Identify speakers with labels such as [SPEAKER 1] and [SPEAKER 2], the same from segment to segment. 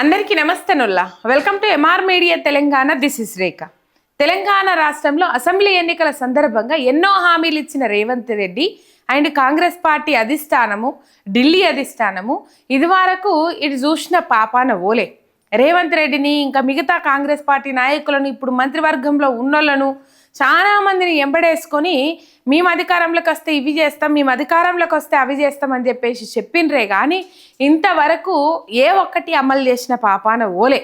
[SPEAKER 1] అందరికీ నమస్తే Nulla. Welcome to MR media Telangana this is Rekha Telangana రాష్ట్రంలో అసెంబ్లీ ఎన్నికల సందర్భంగా ఎన్నో హామీలు ఇచ్చిన Revanth Reddy and Congress party అధిష్టానము Delhi అధిష్టానము ఇదివరకు ఇటు చూసిన పాపాన ఓలే. రేవంత్ రెడ్డిని ఇంకా మిగతా కాంగ్రెస్ పార్టీ నాయకులను ఇప్పుడు మంత్రివర్గంలో ఉన్నోళ్ళను చాలా మందిని ఎంబడేసుకొని మేము అధికారంలోకి వస్తే ఇవి చేస్తాం మేము అధికారంలోకి వస్తే అవి చేస్తాం అని చెప్పేసి చెప్పిండ్రే కానీ ఇంతవరకు ఏ ఒక్కటి అమలు చేసిన పాపాన ఓలే.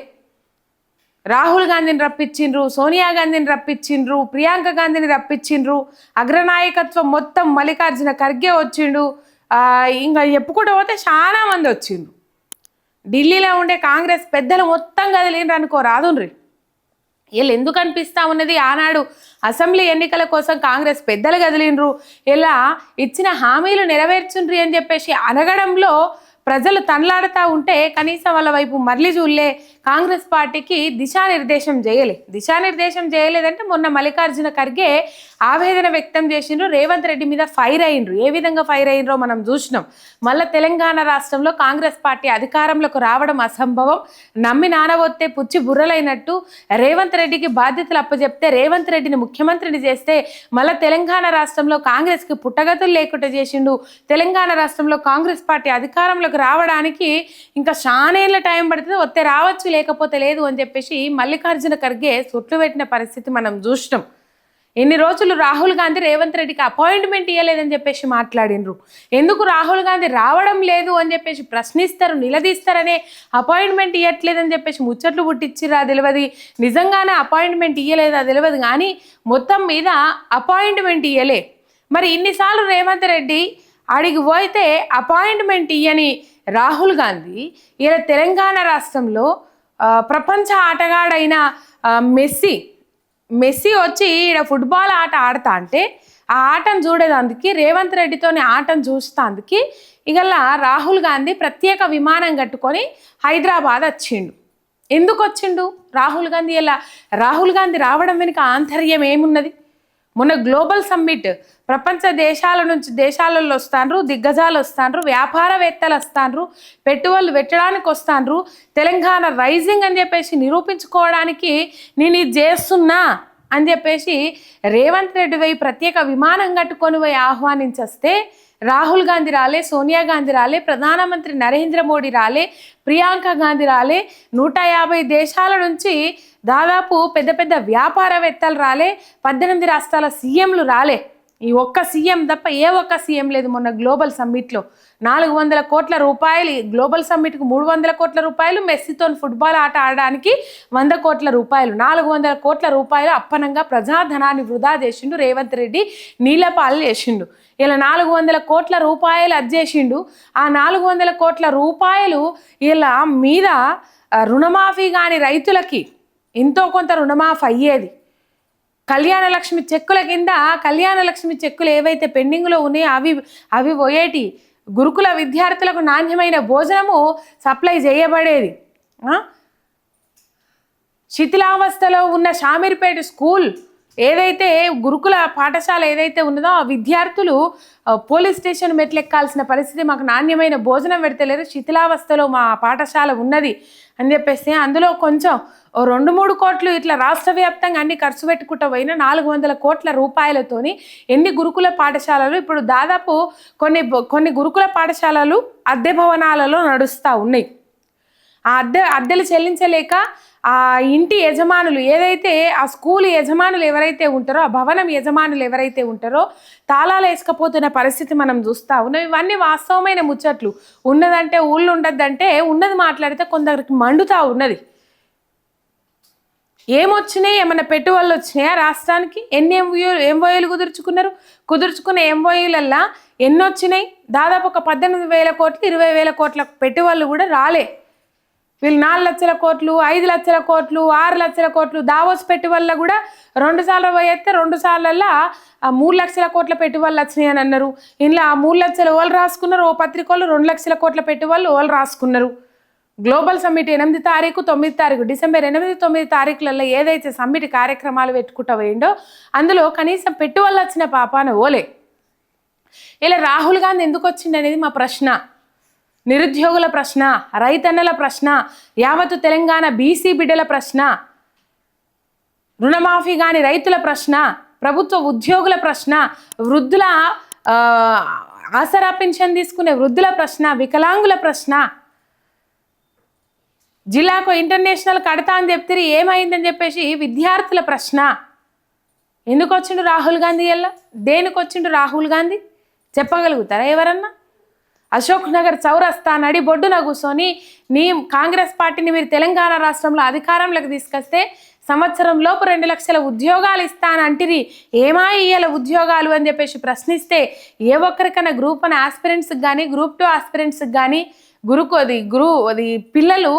[SPEAKER 1] రాహుల్ గాంధీని రప్పించిండ్రు సోనియా గాంధీని రప్పించిండ్రు ప్రియాంక గాంధీని రప్పించిండ్రు అగ్రనాయకత్వం మొత్తం మల్లికార్జున ఖర్గే వచ్చిండు ఇంకా చెప్పుకుంటూ పోతే చాలా మంది వచ్చిండ్రు. ఢిల్లీలో ఉండే కాంగ్రెస్ పెద్దలు మొత్తం కదిలిండ్రు అనుకో రాదుండ్రి. వీళ్ళు ఎందుకు అనిపిస్తా ఉన్నది? ఆనాడు అసెంబ్లీ ఎన్నికల కోసం కాంగ్రెస్ పెద్దలు కదిలిండ్రు. ఇలా ఇచ్చిన హామీలు నెరవేర్చుండ్రి అని చెప్పేసి అనగడంలో ప్రజలు తనలాడుతూ ఉంటే కనీసం వాళ్ళ వైపు మరలి చూడలే. కాంగ్రెస్ పార్టీకి దిశానిర్దేశం చేయలే. దిశానిర్దేశం చేయలేదంటే మొన్న మల్లికార్జున ఖర్గే ఆవేదన వ్యక్తం చేసిండ్రు. రేవంత్ రెడ్డి మీద ఫైర్ అయిండ్రు. ఏ విధంగా ఫైర్ అయినరో మనం చూసినాం. మళ్ళీ తెలంగాణ రాష్ట్రంలో కాంగ్రెస్ పార్టీ అధికారంలోకి రావడం అసంభవం. నమ్మి నానవొత్తే పుచ్చి బుర్రలైనట్టు రేవంత్ రెడ్డికి బాధ్యతలు అప్పచెప్తే రేవంత్ రెడ్డిని ముఖ్యమంత్రిని చేస్తే మళ్ళీ తెలంగాణ రాష్ట్రంలో కాంగ్రెస్కి పుట్టగతులు లేకుండా చేసిండు. తెలంగాణ రాష్ట్రంలో కాంగ్రెస్ పార్టీ అధికారంలోకి రావడానికి ఇంకా చానేళ్ళ టైం పడుతుంది. ఒత్తే రావచ్చు లేకపోతే లేదు అని చెప్పేసి మల్లికార్జున ఖర్గే సుట్లు పెట్టిన పరిస్థితి మనం చూసినాం. ఎన్ని రోజులు రాహుల్ గాంధీ రేవంత్ రెడ్డికి అపాయింట్మెంట్ ఇవ్వలేదని చెప్పేసి మాట్లాడినరు ఎందుకు రాహుల్ గాంధీ రావడం లేదు అని చెప్పేసి ప్రశ్నిస్తారు నిలదీస్తారనే అపాయింట్మెంట్ ఇవ్వట్లేదని చెప్పేసి ముచ్చట్లు పుట్టించిరా తెలియదు. నిజంగానే అపాయింట్మెంట్ ఇవ్వలేదా తెలియదు కానీ మొత్తం మీద అపాయింట్మెంట్ ఇవ్వలే మరి ఇన్నిసార్లు రేవంత్ రెడ్డి అడిగి పోయితే అపాయింట్మెంట్ ఇయ్యని రాహుల్ గాంధీ ఇలా తెలంగాణ రాష్ట్రంలో ప్రపంచ ఆటగాడైన మెస్సీ. మెస్సీ వచ్చి ఈడ ఫుట్బాల్ ఆట ఆడతా అంటే ఆ ఆటను చూడేదానికి రేవంత్ రెడ్డితోని ఆటను చూస్తాందుకు ఇగల్లా రాహుల్ గాంధీ ప్రత్యేక విమానం కట్టుకొని హైదరాబాద్ వచ్చిండు. ఎందుకు వచ్చిండు? రాహుల్ గాంధీ ఇలా రాహుల్ గాంధీ రావడం వెనుక ఆంతర్యం ఏమున్నది? మొన్న గ్లోబల్ సమ్మిట్ ప్రపంచ దేశాల నుంచి దేశాలలో వస్తాండ్రు దిగ్గజాలు వస్తాండ్రు వ్యాపారవేత్తలు వస్తాండ్రు పెట్టుబడులు పెట్టడానికి వస్తాండ్రు తెలంగాణ రైజింగ్ అని చెప్పేసి నిరూపించుకోవడానికి నేను ఇది చేస్తున్నా అని చెప్పేసి రేవంత్ రెడ్డి పోయి ప్రత్యేక విమానం కట్టుకొని పోయి ఆహ్వానించేస్తే రాహుల్ గాంధీ రాలే సోనియా గాంధీ రాలే ప్రధానమంత్రి నరేంద్ర మోడీ రాలే ప్రియాంక గాంధీ రాలే నూట యాభై దేశాల నుంచి దాదాపు పెద్ద పెద్ద వ్యాపారవేత్తలు రాలే పద్దెనిమిది రాష్ట్రాల సీఎంలు రాలే. ఈ ఒక్క సీఎం తప్ప ఏ ఒక్క సీఎం లేదు మొన్న గ్లోబల్ సమ్మిట్లో. నాలుగు వందల కోట్ల రూపాయలు గ్లోబల్ సమ్మిట్కు మూడు వందల కోట్ల రూపాయలు మెస్సీతో ఫుట్బాల్ ఆట ఆడడానికి వంద కోట్ల రూపాయలు. నాలుగు వందల కోట్ల రూపాయలు అప్పనంగా ప్రజాధనాన్ని వృధా చేసిండు రేవంత్ రెడ్డి నీళ్ళపాలు చేసిండు. ఇలా నాలుగు వందల కోట్ల రూపాయలు అజ్జేసిండు ఆ నాలుగు వందల కోట్ల రూపాయలు ఇలా మీద రుణమాఫీ కాని రైతులకి ఎంతో కొంత రుణమాఫ్ అయ్యేది. కళ్యాణలక్ష్మి చెక్కుల కింద కళ్యాణలక్ష్మి చెక్కులు ఏవైతే పెండింగ్లో ఉన్నాయో అవి అవి పోయేటి గురుకుల విద్యార్థులకు నాణ్యమైన భోజనము సప్లై చేయబడేది. శిథిలావస్థలో ఉన్న షామీర్పేట స్కూల్ ఏదైతే గురుకుల పాఠశాల ఏదైతే ఉన్నదో ఆ విద్యార్థులు పోలీస్ స్టేషన్ మెట్లెక్కాల్సిన పరిస్థితి మాకు నాణ్యమైన భోజనం పెడతలేరు శిథిలావస్థలో మా పాఠశాల ఉన్నది అని చెప్పేసి అందులో కొంచెం రెండు మూడు కోట్లు ఇట్లా రాష్ట్ర వ్యాప్తంగా అన్ని ఖర్చు పెట్టుకుంటూ పోయిన నాలుగు వందల కోట్ల రూపాయలతోని ఎన్ని గురుకుల పాఠశాలలు ఇప్పుడు దాదాపు కొన్ని కొన్ని గురుకుల పాఠశాలలు అద్దె భవనాలలో నడుస్తూ ఉన్నాయి. ఆ అద్దె అద్దెలు చెల్లించలేక ఆ ఇంటి యజమానులు ఏదైతే ఆ స్కూల్ యజమానులు ఎవరైతే ఉంటారో ఆ భవనం యజమానులు ఎవరైతే ఉంటారో తాళాలు వేసుకపోతున్న పరిస్థితి మనం చూస్తా ఉన్నాం. ఇవన్నీ వాస్తవమైన ముచ్చట్లు. ఉన్నదంటే ఊళ్ళు ఉండద్దంటే ఉన్నది మాట్లాడితే కొందరికి మండుతా ఉన్నది. ఏమొచ్చినాయి? ఏమైనా పెట్టుబడులు వచ్చినాయా రాష్ట్రానికి? ఎన్ని ఎంఓయూ ఎంఓయూలు కుదుర్చుకున్నారు? కుదుర్చుకున్న ఎంఓయూలల్లా ఎన్ని వచ్చినాయి దాదాపు ఒక పద్దెనిమిది వేల కోట్లు ఇరవై వేల కోట్ల పెట్టుబడులు కూడా రాలే. వీళ్ళు నాలుగు లక్షల కోట్లు ఐదు లక్షల కోట్లు ఆరు లక్షల కోట్లు దావోస్ పెట్టుబడుల కూడా రెండు సార్లు పోయేస్తే రెండు సార్లల్లా ఆ మూడు లక్షల కోట్ల పెట్టుబడులు వచ్చినాయి అని అన్నారు. ఇంట్లో ఆ మూడు లక్షలు ఓళ్ళు రాసుకున్నారు? ఓ పత్రికలు రెండు లక్షల కోట్ల పెట్టుబడులు ఓళ్ళు రాసుకున్నారు? గ్లోబల్ సమ్మిట్ ఎనిమిది తారీఖు తొమ్మిది తారీఖు డిసెంబర్ ఎనిమిది తొమ్మిది తారీఖులలో ఏదైతే సమ్మిట్ కార్యక్రమాలు పెట్టుకుంటా పోయిండో అందులో కనీసం పెట్టుబడులు వచ్చిన పాపాన ఓలే ఇలా రాహుల్ గాంధీ ఎందుకు వచ్చింది అనేది మా ప్రశ్న. నిరుద్యోగుల ప్రశ్న రైతన్నల ప్రశ్న యావత్తు తెలంగాణ బీసీ బిడ్డల ప్రశ్న రుణమాఫీ కాని రైతుల ప్రశ్న ప్రభుత్వ ఉద్యోగుల ప్రశ్న వృద్ధుల ఆసరా పెన్షన్ తీసుకునే వృద్ధుల ప్రశ్న వికలాంగుల ప్రశ్న. జిల్లాకు ఇంటర్నేషనల్ కడతా అని చెప్తే ఏమైందని చెప్పేసి విద్యార్థుల ప్రశ్న. ఎందుకు వచ్చిండు రాహుల్ గాంధీ ఎలా దేనికి వచ్చిండు రాహుల్ గాంధీ? చెప్పగలుగుతారా ఎవరన్నా? అశోక్ నగర్ చౌరస్తా నడి బొడ్డున కూర్చొని నీ కాంగ్రెస్ పార్టీని మీరు తెలంగాణ రాష్ట్రంలో అధికారంలోకి తీసుకొస్తే సంవత్సరం లోపు రెండు లక్షల ఉద్యోగాలు ఇస్తానంటిరి ఏమా ఇయ్యాల ఉద్యోగాలు అని చెప్పేసి ప్రశ్నిస్తే ఏ ఒక్కరికైనా గ్రూప్ వన్ ఆస్పిరెంట్స్కి కానీ గ్రూప్ టూ ఆస్పిరెంట్స్కి కానీ గురుకు అది గురు అది పిల్లలు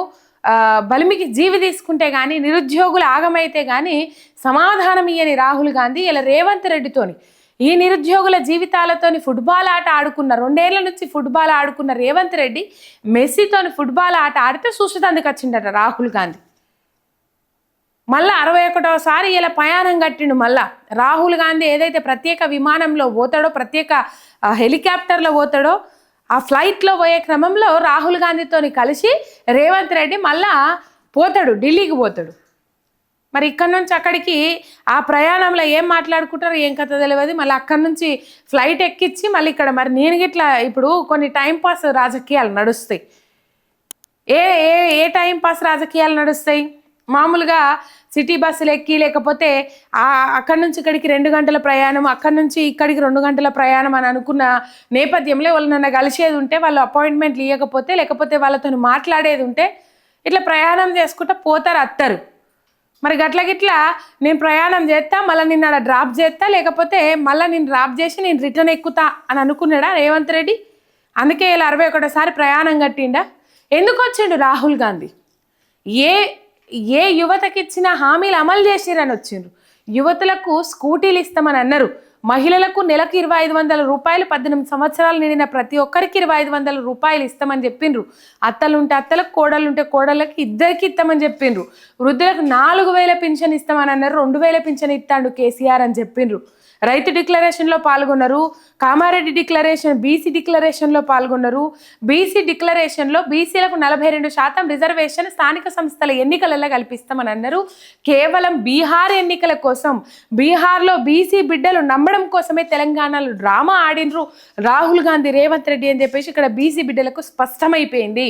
[SPEAKER 1] బలిమికి జీవి తీసుకుంటే కానీ నిరుద్యోగులు ఆగమైతే కానీ సమాధానం ఇయ్యని రాహుల్ గాంధీ ఇలా రేవంత్ రెడ్డితోని ఈ నిరుద్యోగుల జీవితాలతోని ఫుట్బాల్ ఆట ఆడుకున్న రెండేళ్ళ నుంచి ఫుట్బాల్ ఆడుకున్న రేవంత్ రెడ్డి మెస్సీతోని ఫుట్బాల్ ఆట ఆడితే చూసేటందుకు వచ్చిండట రాహుల్ గాంధీ. మళ్ళా అరవై ఒకటోసారి ఇలా ప్రయాణం కట్టిండు మళ్ళా. రాహుల్ గాంధీ ఏదైతే ప్రత్యేక విమానంలో పోతాడో ప్రత్యేక హెలికాప్టర్లో పోతాడో ఆ ఫ్లైట్లో పోయే క్రమంలో రాహుల్ గాంధీతోని కలిసి రేవంత్ రెడ్డి మళ్ళా పోతాడు ఢిల్లీకి పోతాడు. మరి ఇక్కడ నుంచి అక్కడికి ఆ ప్రయాణంలో ఏం మాట్లాడుకుంటారో ఏం కథ తెలియదు. మళ్ళీ అక్కడి నుంచి ఫ్లైట్ ఎక్కించి మళ్ళీ ఇక్కడ మరి నేను గిట్లా ఇప్పుడు కొన్ని టైంపాస్ రాజకీయాలు నడుస్తాయి. ఏ ఏ ఏ టైం పాస్ రాజకీయాలు నడుస్తాయి? మామూలుగా సిటీ బస్సులు ఎక్కి లేకపోతే ఆ అక్కడి నుంచి ఇక్కడికి రెండు గంటల ప్రయాణం అక్కడి నుంచి ఇక్కడికి రెండు గంటల ప్రయాణం అని అనుకున్న నేపథ్యంలో వాళ్ళు నన్ను కలిసేది ఉంటే వాళ్ళు అపాయింట్మెంట్లు ఇవ్వకపోతే లేకపోతే వాళ్ళతో మాట్లాడేది ఉంటే ఇట్లా ప్రయాణం చేసుకుంటా పోతారు అత్తరు. మరి గట్ల గిట్ల నేను ప్రయాణం చేస్తా మళ్ళీ నిన్న ఆడ డ్రాప్ చేస్తా లేకపోతే మళ్ళీ నేను డ్రాప్ చేసి నేను రిటర్న్ ఎక్కుతా అని అనుకున్నాడా రేవంత్ రెడ్డి? అందుకే ఇలా అరవై ఒకటోసారి ప్రయాణం కట్టిండా? ఎందుకు వచ్చిండు రాహుల్ గాంధీ? ఏ ఏ యువతకి ఇచ్చిన హామీలు అమలు చేసిరని వచ్చిండ్రు యువతులకు స్కూటీలు ఇస్తామని అన్నారు. మహిళలకు నెలకు ఇరవై ఐదు వందల రూపాయలు పద్దెనిమిది సంవత్సరాలు నిండిన ప్రతి ఒక్కరికి ఇరవై ఐదు వందల రూపాయలు ఇస్తామని చెప్పిండ్రు. అత్తలుంటే అత్తలకు కోడలుంటే కోడళ్ళకి ఇద్దరికి ఇస్తామని చెప్పిండ్రు. వృద్ధులకు నాలుగు వేల పింఛన్ ఇస్తామని అన్నారు రెండు వేల పింఛన్ ఇస్తాడు కేసీఆర్ అని చెప్పిండ్రు. రైతు డిక్లరేషన్లో పాల్గొన్నారు కామారెడ్డి డిక్లరేషన్ బీసీ డిక్లరేషన్లో పాల్గొన్నారు. బీసీ డిక్లరేషన్లో బీసీలకు నలభై రెండు శాతం రిజర్వేషన్ స్థానిక సంస్థల ఎన్నికలలో కల్పిస్తామని అన్నారు. కేవలం బీహార్ ఎన్నికల కోసం బీహార్లో బీసీ బిడ్డలు నమ్మడం కోసమే తెలంగాణలో డ్రామా ఆడినరు రాహుల్ గాంధీ రేవంత్ రెడ్డి అని చెప్పేసి ఇక్కడ బీసీ బిడ్డలకు స్పష్టమైపోయింది.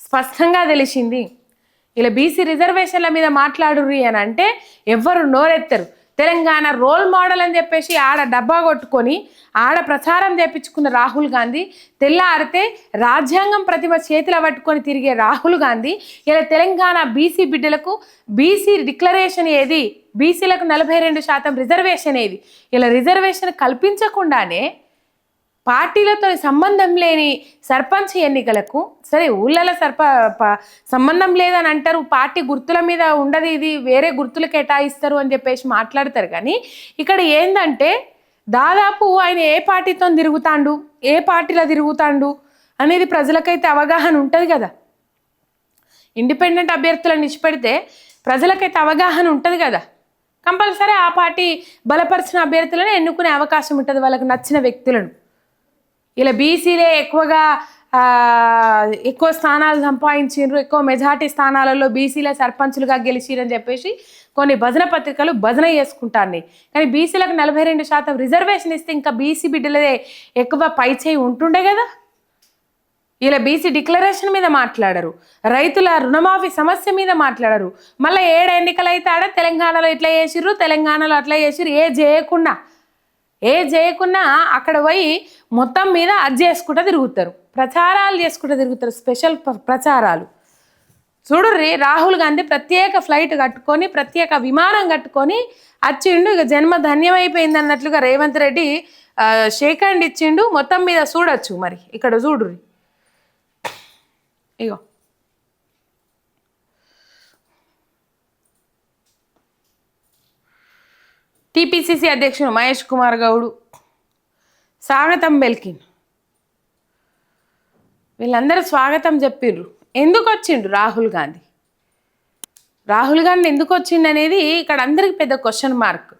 [SPEAKER 1] స్పష్టంగా తెలిసింది. ఇలా బీసీ రిజర్వేషన్ల మీద మాట్లాడుర్రి అని అంటే ఎవ్వరు నోరెత్తరు. తెలంగాణ రోల్ మోడల్ అని చెప్పేసి ఆడ డబ్బా కొట్టుకొని ఆడ ప్రచారం చేపించుకున్న రాహుల్ గాంధీ తెల్లారితే రాజ్యాంగం ప్రతిమ చేతిలో పట్టుకొని తిరిగే రాహుల్ గాంధీ ఇలా తెలంగాణ బీసీ బిడ్డలకు బీసీ డిక్లరేషన్ ఏది? బీసీలకు నలభై రెండు శాతం రిజర్వేషన్ ఏది? ఇలా రిజర్వేషన్ కల్పించకుండానే పార్టీలతో సంబంధం లేని సర్పంచ్ ఎన్నికలకు సరే ఊళ్ళలో సర్ప సంబంధం లేదని అంటారు పార్టీ గుర్తుల మీద ఉండదు ఇది వేరే గుర్తులు కేటాయిస్తారు అని చెప్పేసి మాట్లాడతారు. కానీ ఇక్కడ ఏంటంటే దాదాపు ఆయన ఏ పార్టీతో తిరుగుతాండు ఏ పార్టీలో తిరుగుతాండు అనేది ప్రజలకైతే అవగాహన ఉంటుంది కదా. ఇండిపెండెంట్ అభ్యర్థులను నిష్పెడితే ప్రజలకైతే అవగాహన ఉంటుంది కదా. కంపల్సరీ ఆ పార్టీ బలపరిచిన అభ్యర్థులను ఎన్నుకునే అవకాశం ఉంటుంది వాళ్ళకు నచ్చిన వ్యక్తులను. ఇలా బీసీలే ఎక్కువగా ఎక్కువ స్థానాలు సంపాదించిండ్రు ఎక్కువ మెజార్టీ స్థానాలలో బీసీలే సర్పంచులుగా గెలిచిరని చెప్పేసి కొన్ని భజన పత్రికలు భజన చేసుకుంటాన్ని కానీ బీసీలకు నలభై రెండు శాతం రిజర్వేషన్ ఇస్తే ఇంకా బీసీ బిడ్డలదే ఎక్కువ పై చేయి ఉంటుండే కదా. ఇలా బీసీ డిక్లరేషన్ మీద మాట్లాడరు. రైతుల రుణమాఫీ సమస్య మీద మాట్లాడరు. మళ్ళీ ఏడు ఎన్నికలు అయితే ఆడ తెలంగాణలో ఇట్లా చేసిర్రు తెలంగాణలో అట్లా చేసిర్రు ఏ చేయకుండా ఏ చేయకున్నా అక్కడ పోయి మొత్తం మీద అది చేసుకుంటూ తిరుగుతారు. ప్రచారాలు చేసుకుంటూ తిరుగుతారు స్పెషల్ ప్రచారాలు. చూడుర్రి రాహుల్ గాంధీ ప్రత్యేక ఫ్లైట్ కట్టుకొని ప్రత్యేక విమానం కట్టుకొని వచ్చిండు ఇక జన్మ ధన్యమైపోయింది అన్నట్లుగా రేవంత్ రెడ్డి షేక్ హ్యాండ్ ఇచ్చిండు మొత్తం మీద చూడొచ్చు మరి. ఇక్కడ చూడుర్రి. ఇగో టిపిసిసి అధ్యక్షుడు మహేష్ కుమార్ గౌడు స్వాగతం బెల్కిన్. వీళ్ళందరూ స్వాగతం చెప్పిర్రు. ఎందుకు వచ్చిండు రాహుల్ గాంధీ? రాహుల్ గాంధీ ఎందుకు వచ్చిండు అనేది ఇక్కడ అందరికి పెద్ద క్వశ్చన్ మార్క్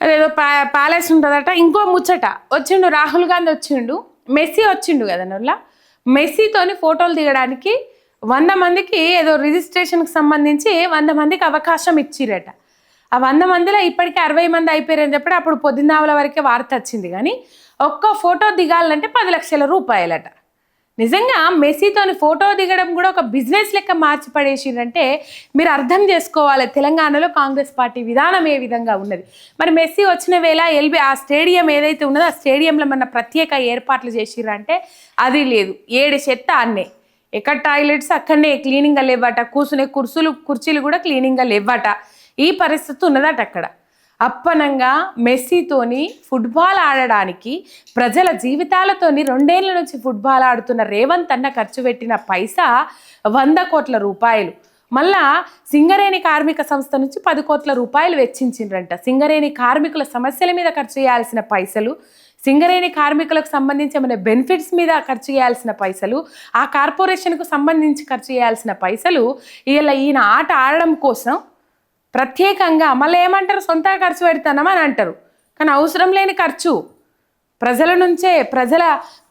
[SPEAKER 1] అదేదో ప్యా ప్యాలెస్ ఉంటుందట. ఇంకో ముచ్చట. వచ్చిండు రాహుల్ గాంధీ వచ్చిండు. మెస్సీ వచ్చిండు కదా నల్ల మెస్సీతోని ఫోటోలు దిగడానికి వంద మందికి ఏదో రిజిస్ట్రేషన్కి సంబంధించి వంద మందికి అవకాశం ఇచ్చిరట. ఆ వంద మందిలో ఇప్పటికే అరవై మంది అయిపోయారని చెప్పి అప్పుడు పొద్దున్నావుల వరకే వార్త వచ్చింది. కానీ ఒక్క ఫోటో దిగాలంటే పది లక్షల రూపాయలట. నిజంగా మెస్సీతోని ఫోటో దిగడం కూడా ఒక బిజినెస్ లెక్క మార్చి పడేసిందంటే మీరు అర్థం చేసుకోవాలి. తెలంగాణలో కాంగ్రెస్ పార్టీ విధానం ఏ విధంగా ఉన్నది? మరి మెస్సీ వచ్చిన వేళ ఎల్బి ఆ స్టేడియం ఏదైతే ఉన్నదో ఆ స్టేడియంలో మన ప్రత్యేక ఏర్పాట్లు చేసిరంటే అది లేదు. ఏడు చెత్త అన్నే. ఎక్కడ టాయిలెట్స్ అక్కడనే క్లీనింగ్గా లేవట కూర్చునే కుర్చీలు కుర్చీలు కూడా క్లీనింగ్గా లేవట. ఈ పరిస్థితి ఉన్నదట అక్కడ. అప్పనంగా మెస్సీతోని ఫుట్బాల్ ఆడడానికి ప్రజల జీవితాలతోని రెండేళ్ళ నుంచి ఫుట్బాల్ ఆడుతున్న రేవంత్ అన్న ఖర్చు పెట్టిన పైసా వంద కోట్ల రూపాయలు. మళ్ళా సింగరేణి కార్మిక సంస్థ నుంచి పది కోట్ల రూపాయలు వెచ్చించిండ్రంట. సింగరేణి కార్మికుల సమస్యల మీద ఖర్చు చేయాల్సిన పైసలు సింగరేణి కార్మికులకు సంబంధించి ఏమైనా బెనిఫిట్స్ మీద ఖర్చు చేయాల్సిన పైసలు ఆ కార్పొరేషన్కు సంబంధించి ఖర్చు చేయాల్సిన పైసలు ఇలా ఈయన ఆట ఆడడం కోసం ప్రత్యేకంగా మళ్ళీ ఏమంటారు? సొంత ఖర్చు పెడతానమని అని అంటారు. కానీ అవసరం లేని ఖర్చు. ప్రజల నుంచే ప్రజల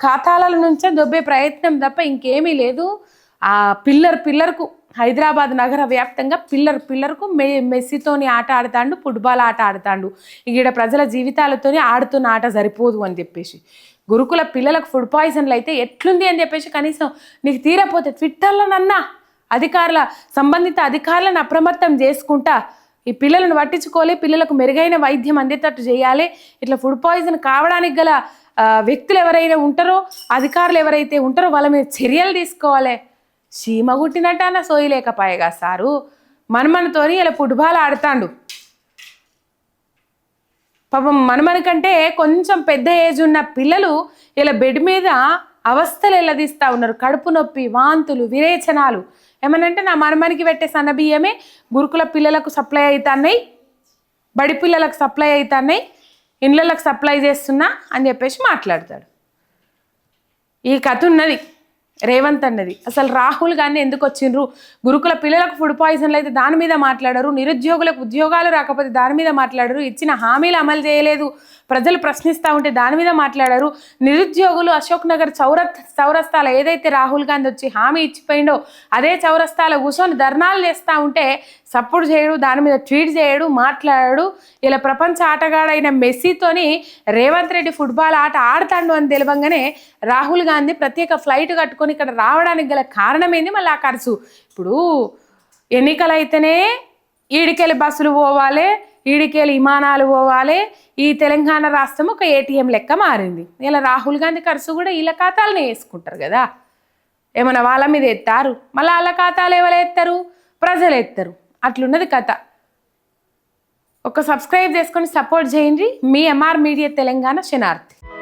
[SPEAKER 1] ఖాతాల నుంచే దొబ్బే ప్రయత్నం తప్ప ఇంకేమీ లేదు. ఆ పిల్లర్ పిల్లర్కు హైదరాబాద్ నగర వ్యాప్తంగా పిల్లర్ పిల్లర్కు మె మెస్సీతోని ఆట ఆడతాండు ఫుట్బాల్ ఆట ఆడతాండు. ఈడ ప్రజల జీవితాలతోనే ఆడుతున్న ఆట సరిపోదు అని చెప్పేసి. గురుకుల పిల్లలకు ఫుడ్ పాయిజన్లు అయితే ఎట్లుంది అని చెప్పేసి కనీసం నీకు తీరపోతే ట్విట్టర్లో నన్నా. అధికారుల సంబంధిత అధికారులను అప్రమత్తం చేసుకుంటా ఈ పిల్లలను పట్టించుకోలే పిల్లలకు మెరుగైన వైద్యం అందేటట్టు చేయాలి. ఇట్లా ఫుడ్ పాయిజన్ కావడానికి గల వ్యక్తులు ఎవరైనా ఉంటారో అధికారులు ఎవరైతే ఉంటారో వాళ్ళ మీద చర్యలు తీసుకోవాలి. చీమ గుట్టినట్టు సోయలేకపాయగా సారు. మనమనతోని ఇలా ఫుట్బాల్ ఆడతాండు. పాపం మనమని కంటే కొంచెం పెద్ద ఏజ్ ఉన్న పిల్లలు ఇలా బెడ్ మీద అవస్థలు ఎల్లదీస్తూ ఉన్నారు. కడుపు నొప్పి వాంతులు విరేచనాలు. ఏమనంటే నా మనమనికి పెట్టే సన్న బియ్యమే గురుకుల పిల్లలకు సప్లై అవుతున్నాయి బడి పిల్లలకు సప్లై అవుతున్నాయి ఇండ్లలకు సప్లై చేస్తున్నా అని చెప్పేసి మాట్లాడతాడు. ఈ కథ ఉన్నది. రేవంత్ అన్నది. అసలు రాహుల్ గాంధీ ఎందుకు వచ్చిండ్రు? గురుకుల పిల్లలకు ఫుడ్ పాయిజన్లు అయితే దాని మీద మాట్లాడరు నిరుద్యోగులకు ఉద్యోగాలు రాకపోతే దాని మీద మాట్లాడరు ఇచ్చిన హామీలు అమలు చేయలేదు. ప్రజలు ప్రశ్నిస్తూ ఉంటే దాని మీద మాట్లాడారు. నిరుద్యోగులు అశోక్ నగర్ చౌర చౌరస్తాల ఏదైతే రాహుల్ గాంధీ వచ్చి హామీ ఇచ్చిపోయిండో అదే చౌరస్తాల కూర్చొని ధర్నాలు చేస్తూ ఉంటే సపోర్ట్ చేయడు దాని మీద ట్వీట్ చేయడు మాట్లాడాడు. ఇలా ప్రపంచ ఆటగాడైన మెస్సీతోని రేవంత్ రెడ్డి ఫుట్బాల్ ఆట ఆడతాడు అని తెలియంగానే రాహుల్ గాంధీ ప్రత్యేక ఫ్లైట్ కట్టుకొని ఇక్కడ రావడానికి గల కారణం ఏంది మళ్ళీ ఆ ఖర్చు? ఇప్పుడు ఎన్నికలు అయితేనే ఈడికెళ్ళి బస్సులు పోవాలి ఈడికెళ్ళి విమానాలు పోవాలి. ఈ తెలంగాణ రాష్ట్రం ఒక ఏటీఎం లెక్క మారింది. ఇలా రాహుల్ గాంధీ ఖర్చు కూడా వీళ్ళ ఖాతాలనే వేసుకుంటారు కదా. ఏమైనా వాళ్ళ మీద ఎత్తారు? మళ్ళీ వాళ్ళ ఖాతాలు ఎవరు ఎత్తారు? ప్రజలు ఎత్తారు. అట్లున్నది కథ. ఒక సబ్స్క్రైబ్ చేసుకొని సపోర్ట్ చేయండి. మీ ఎంఆర్ మీడియా తెలంగాణ శనార్థి.